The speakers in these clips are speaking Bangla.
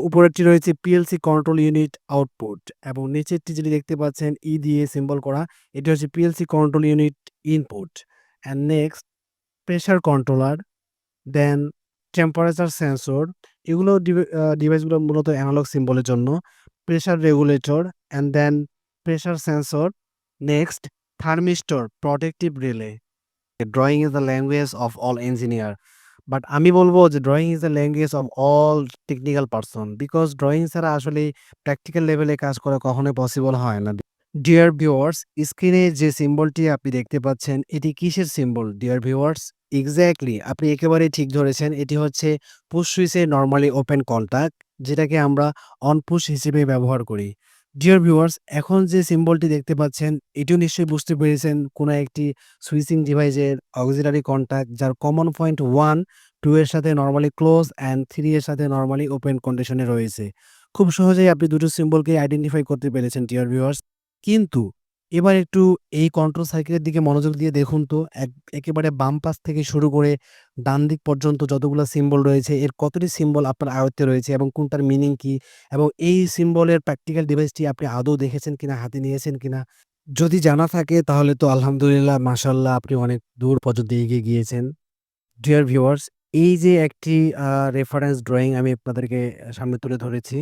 উপরেরটি রয়েছে পিএলসি কন্ট্রোল ইউনিট আউটপুট এবং নিচেরটি যেটি দেখতে পাচ্ছেন ই দিয়ে সিম্বল করা, এটি হচ্ছে PLC control unit input and next pressure controller then temperature sensor এগুলো ডিভাইসগুলো মূলত অ্যানালগ সিম্বলের জন্য pressure regulator and then pressure sensor next thermistor protective relay drawing is the language of all engineer but আমি বলব যে drawing is the language of all technical person because drawing ছাড়া আসলে প্র্যাকটিক্যাল লেভেলে কাজ করা কখনোই পসিবল হয় না। ডিয়ার ভিউয়ার্স স্ক্রিনে যে সিম্বলটি আপনি দেখতে পাচ্ছেন, এটি কিসের সিম্বল ডিয়ার ভিউয়ার্স এক্স্যাক্টলি আপনি একেবারে ঠিক ধরেছেন, এটি হচ্ছে পুশ সুইচের নর্মালি ওপেন কন্ট্যাক্ট যেটাকে আমরা অন পুশ হিসেবে ব্যবহার করি। ডিয়ার ভিউয়ার্স এখন যে সিম্বলটি দেখতে পাচ্ছেন, এটিও নিশ্চয়ই বুঝতে পেরেছেন কোনো একটি সুইচিং ডিভাইসের অক্সিলারি কন্ট্যাক্ট যার কমন পয়েন্ট ওয়ান টু এর সাথে নর্মালি ক্লোজ অ্যান্ড থ্রি এর সাথে নর্মালি ওপেন কন্ডিশনে রয়েছে। খুব সহজেই আপনি দুটো সিম্বলকে আইডেন্টিফাই করতে পেরেছেন ডিয়ার ভিউয়ার্স কিন্তু এবার একটু এই কন্ট্রোল সার্কিটের দিকে মনোযোগ দিয়ে দেখুন তো। এক, একেবারে বাম পাশ থেকে শুরু করে ডান দিক পর্যন্ত যতগুলো সিম্বল রয়েছে, এর কতটি সিম্বল আপনার আয়ত্তে রয়েছে এবং কোনটার মিনিং কি? এবং এই সিম্বলের প্র্যাকটিক্যাল ডিভাইসটি আপনি আদৌ দেখেছেন কিনা, হাতে নিয়েছেন কিনা? যদি জানা থাকে তাহলে তো আলহামদুলিল্লাহ মাশাল্লাহ আপনি অনেক দূর পর্যন্ত এগিয়ে গিয়েছেন। ডিয়ার ভিউয়ার্স এই যে একটি রেফারেন্স ড্রয়িং আমি আপনাদেরকে সামনে তুলে ধরেছি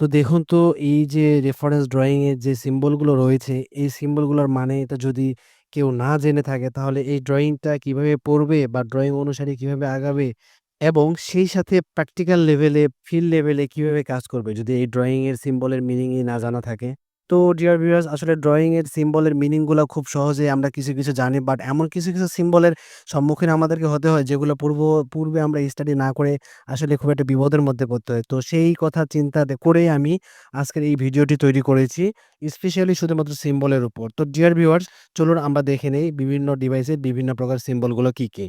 তো দেখুন তো, এই যে রেফারেন্স ড্রয়িং এর যে সিম্বলগুলো রয়েছে, এই সিম্বলগুলোর মানে এটা যদি কেউ না জেনে থাকে, তাহলে এই ড্রয়িংটা কীভাবে পড়বে বা ড্রয়িং অনুসারে কীভাবে আগাবে এবং সেই সাথে প্র্যাকটিক্যাল লেভেলে ফিল্ড লেভেলে কীভাবে কাজ করবে যদি এই ড্রয়িং এর সিম্বলের মিনিংই না জানা থাকে? তো ডিয়ার ভিউয়ার্স আসলে ড্রয়িং এর সিম্বলের মিনিংগুলো খুব সহজে আমরা কিছু কিছু জানি বাট এমন কিছু কিছু সিম্বলের সম্মুখীন আমাদেরকে হতে হয়, যেগুলো পূর্ব, পূর্বে আমরা স্টাডি না করে আসলে খুব একটা বিপদের মধ্যে পড়তে হয়। তো, সেই কথা চিন্তাতে করেই আমি আজকের এই ভিডিওটি তৈরি করেছি স্পেশালি শুধুমাত্র সিম্বলের উপর। তো ডিয়ার ভিউয়ার্স চলুন আমরা দেখে নেই বিভিন্ন ডিভাইসের বিভিন্ন প্রকার সিম্বলগুলো কী কী।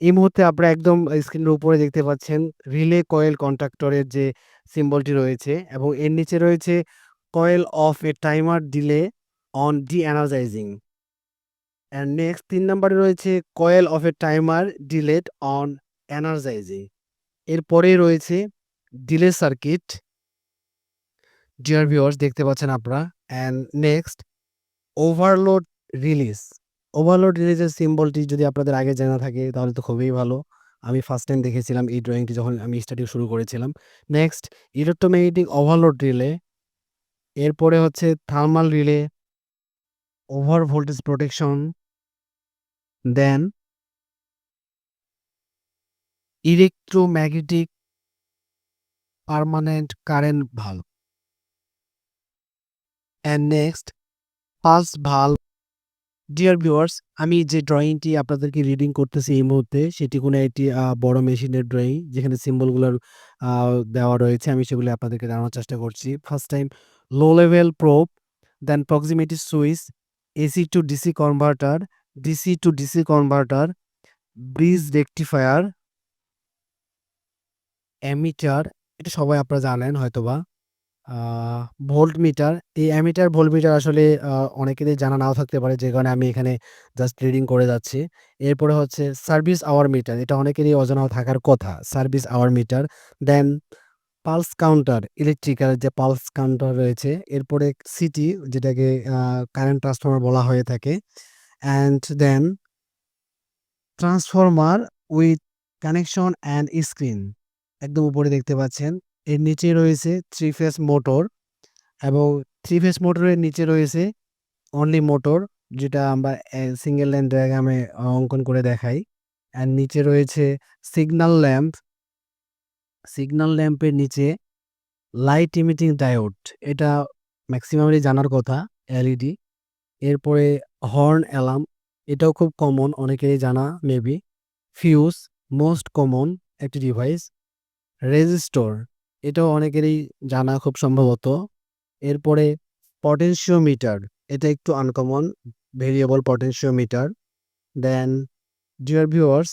এই মুহূর্তে আপনারা একদম স্ক্রিনের উপরে দেখতে পাচ্ছেন রিলে কয়েল কন্ট্রাক্টরের যে সিম্বলটি রয়েছে, এবং এর নিচে রয়েছে of a timer delay on de energising and next তিন নম্বরে রয়েছে coil of a timer delayed on energising এরপরেই রয়েছে ডিলে সার্কিট ডিয়ার ভিউয়ার্স দেখতে পাচ্ছেন আপনারা? And next overload release overload রিলিজের সিম্বলটি যদি আপনাদের আগে জানা থাকে, তাহলে তো খুবই ভালো। আমি ফার্স্ট টাইম দেখেছিলাম এই ড্রয়িংটি যখন আমি স্টাডি শুরু করেছিলাম। নেক্সট ইলেকট্রোম্যাগনেটিক ওভারলোড রিলে এরপরে হচ্ছে thermal relay, over voltage protection, then electromagnetic permanent current valve. And next pulse valve dear viewers আমি যে ড্রয়িংটি আপনাদেরকে রিডিং করতেছি এই মুহূর্তে, সেটি কোনো একটি বড় মেশিনের ড্রয়িং যেখানে সিম্বলগুলোর দেওয়া রয়েছে, আমি সেগুলো আপনাদেরকে জানানোর চেষ্টা করছি। First time low level probe then proximity switch AC to DC converter DC to DC converter bridge rectifier ammeter এটা সবাই আপনারা জানেন হয়তোবা। ভোল্ট মিটার এই অ্যামিটার ভোল্ট মিটার আসলে অনেকেরই জানা নাও থাকতে পারে, যে কারণে আমি এখানে জাস্ট রিডিং করে যাচ্ছি। এরপরে হচ্ছে সার্ভিস আওয়ার মিটার এটা অনেকেরই অজানাও থাকার কথা service hour meter then pulse counter, electrical যে পালস কাউন্টার রয়েছে, এরপরে সিটি, যেটাকে কারেন্ট ট্রান্সফর্মার বলা হয়ে থাকে, and then transformer with connection and screen, একদম উপরে দেখতে পাচ্ছেন। এর নিচে রয়েছে থ্রি ফেস মোটর, এবং থ্রি ফেস মোটরের নিচে রয়েছে অনলি মোটর, যেটা আমরা সিঙ্গেল লাইন ডায়াগ্রামে অঙ্কন করে দেখাই। অ্যান্ড নিচে রয়েছে সিগন্যাল ল্যাম্প সিগন্যাল ল্যাম্পের নিচে লাইট ইমিটিং ডায়োড এটা ম্যাক্সিমামলি জানার কথা এলইডি এরপরে হর্ন অ্যালার্ম এটাও খুব কমন অনেকেরই জানা মেবি ফিউজ মোস্ট কমন একটি ডিভাইস রেজিস্টর এটাও অনেকেরই জানা খুব সম্ভবত, এরপরে পটেনশিওমিটার এটা একটু uncommon variable potentiometer then dear viewers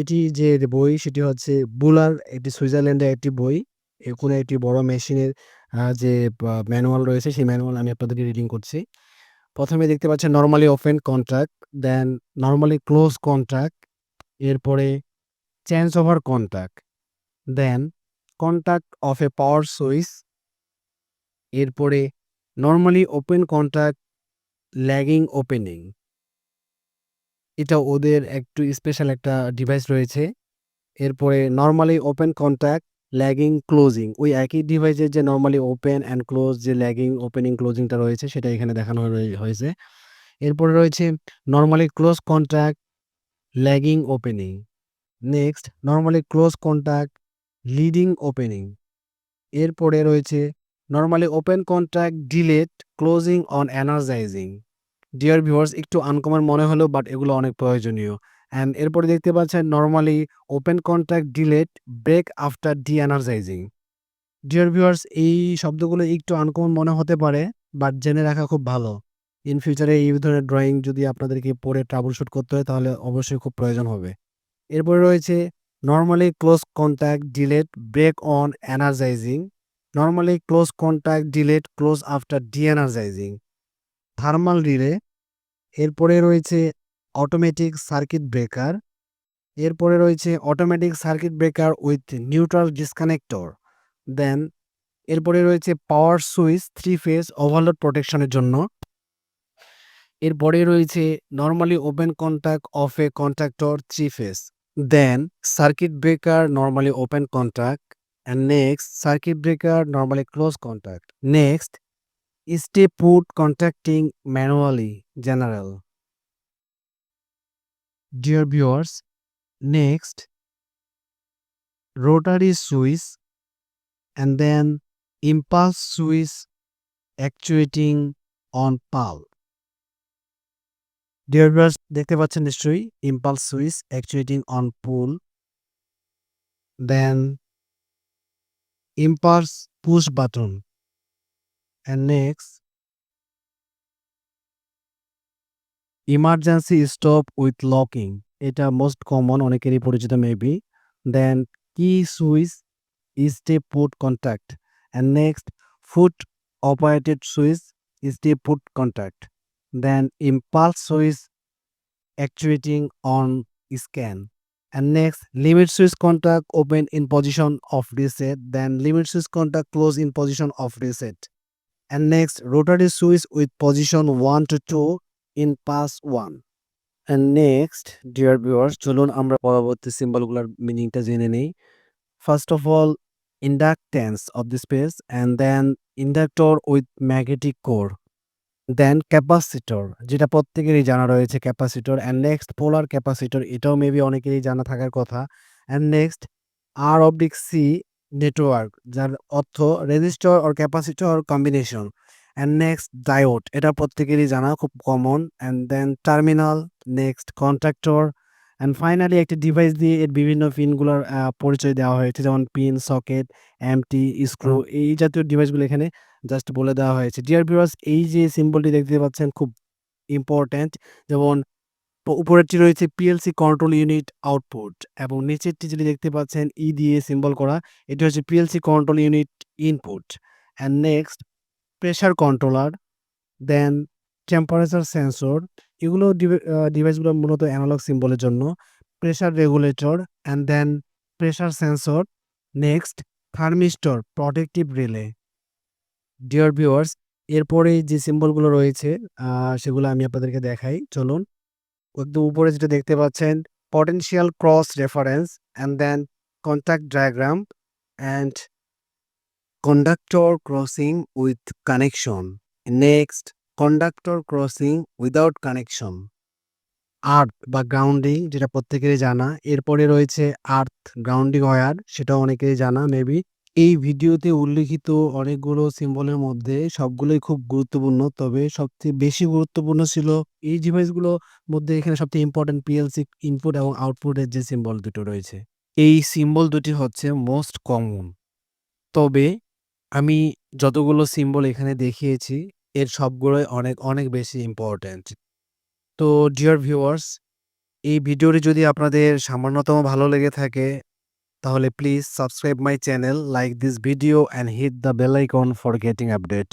এটি যে বই সেটি হচ্ছে বুলার একটি সুইজারল্যান্ডের একটি বই। কোনো একটি বড় মেশিনের যে ম্যানুয়াল রয়েছে সেই ম্যানুয়াল আমি আপনাদেরকে রিডিং করছি। প্রথমে দেখতে পাচ্ছেন normally open contract then normally close contract এরপরে change over contract then contact of a power switch এরপরে normally open contract lagging opening এটা ওদের একটু স্পেশাল একটা ডিভাইস রয়েছে। এরপরে normally open contact lagging closing ওই একই ডিভাইসের যে নর্মালি ওপেন অ্যান্ড ক্লোজ যে ল্যাগিং ওপেনিং ক্লোজিংটা রয়েছে, সেটা এখানে দেখানো হয়ে- হয়েছে। এরপরে রয়েছে normally close contact lagging opening next normally close contact leading opening এরপরে রয়েছে normally open contact delayed closing on energising dear viewers একটু আনকমন মনে হলেও বাট এগুলো অনেক প্রয়োজনীয়। অ্যান্ড এরপরে দেখতে পাচ্ছেন normally open contact delayed break after de energising dear viewers এই শব্দগুলো একটু আনকমন মনে হতে পারে বাট জেনে রাখা খুব ভালো। ইন ফিউচারে এই ধরনের ড্রয়িং যদি আপনাদেরকে পড়ে ট্রাবল শুট করতে হয়, তাহলে অবশ্যই খুব প্রয়োজন হবে। এরপরে রয়েছে normally close contact delayed break on energising normally close contact delayed close after de energising thermal relay, এরপরে রয়েছে অটোমেটিক সার্কিট ব্রেকার এরপরে রয়েছে automatic circuit breaker with neutral disconnector then এরপরে রয়েছে power switch three phase overload প্রোটেকশনের জন্য, এরপরে রয়েছে normally open contact of a contractor three phase then circuit breaker normally open contact and next circuit breaker normally close contact next stay put contacting manually general dear viewers next rotary switch and then impulse switch actuating on pull dear viewers দেখতে পাচ্ছেন নিশ্চয়ই? Impulse switch actuating on pull then impulse push button and next emergency stop with locking এটা মোস্ট কমন অনেকেরই পরিচিত maybe then key switch stay put contact and next foot operated switch stay put contact then impulse switch actuating on scan and next limit switch contact open in position of reset then limit switch contact close in position of reset and next, rotary switch with position 1 to 2 in pass 1 and next, dear viewers, চলুন আমরা পরবর্তী সিম্বলগুলোর মিনিংটা জেনে নেই। First of all inductance of the space and then inductor with magnetic core then capacitor যেটা প্রত্যেকেরই জানা রয়েছে capacitor and next polar capacitor এটাও মেবি অনেকেরই জানা থাকার কথা। And next R oblique C network যার অর্থ resistor or capacitor combination and next diode এটা প্রত্যেকেরই জানা, খুব common and then terminal next contractor and finally একটি ডিভাইস দিয়ে এর বিভিন্ন পিনগুলোর পরিচয় দেওয়া হয়েছে, যেমন পিন সকেট এমটি স্ক্রু এই জাতীয় ডিভাইসগুলো এখানে জাস্ট বলে দেওয়া হয়েছে। ডিয়ার ভিউয়ার্স এই যে সিম্বলটি দেখতে পাচ্ছেন, খুব ইম্পর্ট্যান্ট যেমন উপরেরটি রয়েছে পিএলসি কন্ট্রোল ইউনিট আউটপুট এবং নিচেরটি যেটি দেখতে পাচ্ছেন ই দিয়ে সিম্বল করা, এটি হচ্ছে PLC control unit input and next pressure controller then temperature sensor এগুলো ডিভাইসগুলো মূলত অ্যানালগ সিম্বলের জন্য। Pressure regulator and then pressure sensor next thermistor protective relay dear viewers এরপরে যে সিম্বলগুলো রয়েছে সেগুলো আমি আপনাদেরকে দেখাই। চলুন একদম উপরে যেটা দেখতে পাচ্ছেন potential cross reference and then contact diagram and conductor crossing with connection next conductor crossing without connection earth বা গ্রাউন্ডিং যেটা প্রত্যেকেরই জানা। এরপরে রয়েছে আর্থ গ্রাউন্ডিং ওয়ার সেটাও অনেকেরই জানা মেবি এই ভিডিওতে উল্লেখিত অনেকগুলো সিম্বলের মধ্যে সবগুলোই খুব গুরুত্বপূর্ণ। তবে সবচেয়ে বেশি গুরুত্বপূর্ণ ছিল এই ডিভাইসগুলোর মধ্যে এখানে সবচেয়ে ইম্পর্টেন্ট পিএলসি ইনপুট এবং আউটপুটের যে সিম্বল দুটো রয়েছে। এই সিম্বল দুটি হচ্ছে মোস্ট কমন তবে আমি যতগুলো সিম্বল এখানে দেখিয়েছি, এর সবগুলোই অনেক অনেক বেশি ইম্পর্ট্যান্ট তো ডিয়ার ভিউয়ার্স এই ভিডিওটি যদি আপনাদের সামান্যতম ভালো লেগে থাকে তাহলে please subscribe my channel like this video and hit the bell icon for getting update